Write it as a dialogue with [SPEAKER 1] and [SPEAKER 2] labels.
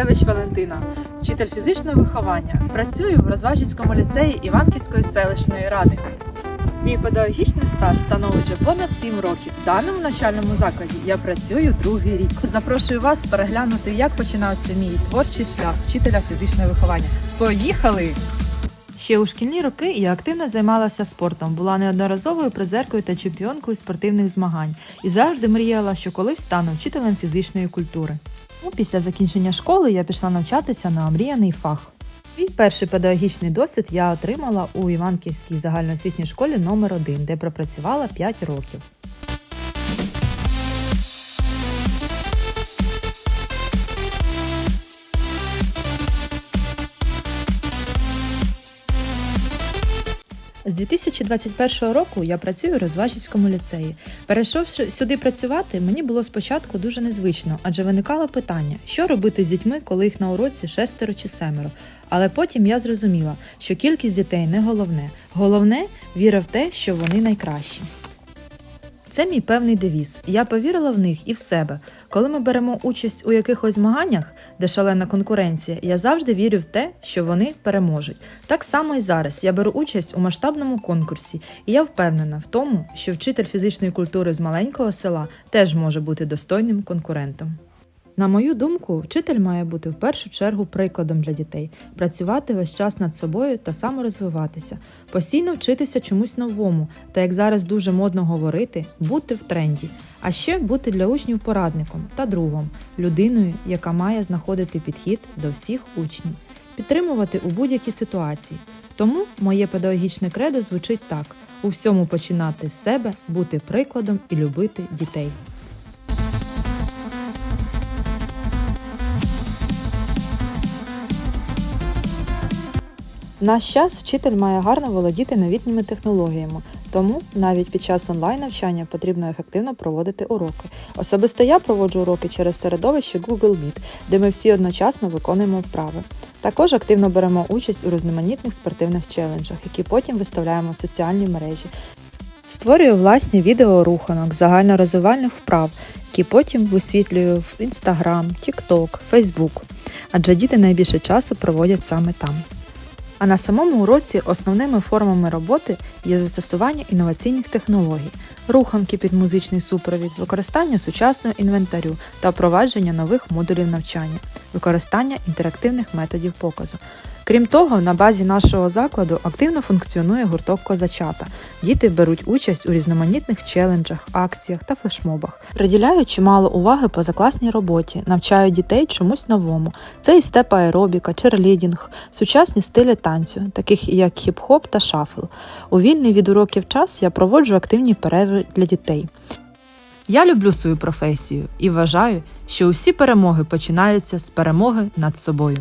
[SPEAKER 1] Цевич Валентина, вчитель фізичного виховання, працюю в Розважівському ліцеї Іванківської селищної ради. Мій педагогічний стаж становить вже понад 7 років. В даному навчальному закладі я працюю другий рік. Запрошую вас переглянути, як починався мій творчий шлях вчителя фізичного виховання. Поїхали! Ще у шкільні роки я активно займалася спортом, була неодноразовою призеркою та чемпіонкою спортивних змагань і завжди мріяла, що колись стану вчителем фізичної культури. Ну, після закінчення школи я пішла навчатися на омріяний фах. Свій перший педагогічний досвід я отримала у Іванківській загальноосвітній школі номер 1 де пропрацювала 5 років. З 2021 року я працюю у Розважівському ліцеї. Перейшовши сюди працювати, мені було спочатку дуже незвично, адже виникало питання, що робити з дітьми, коли їх на уроці шестеро чи семеро. Але потім я зрозуміла, що кількість дітей не головне. Головне віра в те, що вони найкращі. Це мій певний девіз. Я повірила в них і в себе. Коли ми беремо участь у якихось змаганнях, де шалена конкуренція, я завжди вірю в те, що вони переможуть. Так само і зараз я беру участь у масштабному конкурсі, і я впевнена в тому, що вчитель фізичної культури з маленького села теж може бути достойним конкурентом. На мою думку, вчитель має бути в першу чергу прикладом для дітей, працювати весь час над собою та саморозвиватися, постійно вчитися чомусь новому, та як зараз дуже модно говорити, бути в тренді, а ще бути для учнів порадником та другом, людиною, яка має знаходити підхід до всіх учнів, підтримувати у будь-якій ситуації. Тому моє педагогічне кредо звучить так: у всьому починати з себе, бути прикладом і любити дітей. Наш час вчитель має гарно володіти новітніми технологіями, тому навіть під час онлайн навчання потрібно ефективно проводити уроки. Особисто я проводжу уроки через середовище Google Meet, де ми всі одночасно виконуємо вправи. Також активно беремо участь у різноманітних спортивних челенджах, які потім виставляємо в соціальні мережі. Створюю власні відеоруханок загальнорозвивальних вправ, які потім висвітлюю в Instagram, TikTok, Facebook, адже діти найбільше часу проводять саме там. А на самому уроці основними формами роботи є застосування інноваційних технологій, руханки під музичний супровід, використання сучасного інвентарю та впровадження нових модулів навчання, використання інтерактивних методів показу. Крім того, на базі нашого закладу активно функціонує гурток козачата. Діти беруть участь у різноманітних челенджах, акціях та флешмобах. Приділяють чимало уваги позакласній роботі, навчають дітей чомусь новому. Це і степ аеробіка, черлідінг, сучасні стилі танцю, таких як хіп-хоп та шафл. У вільний від уроків час я проводжу активні перерви для дітей. Я люблю свою професію і вважаю, що усі перемоги починаються з перемоги над собою.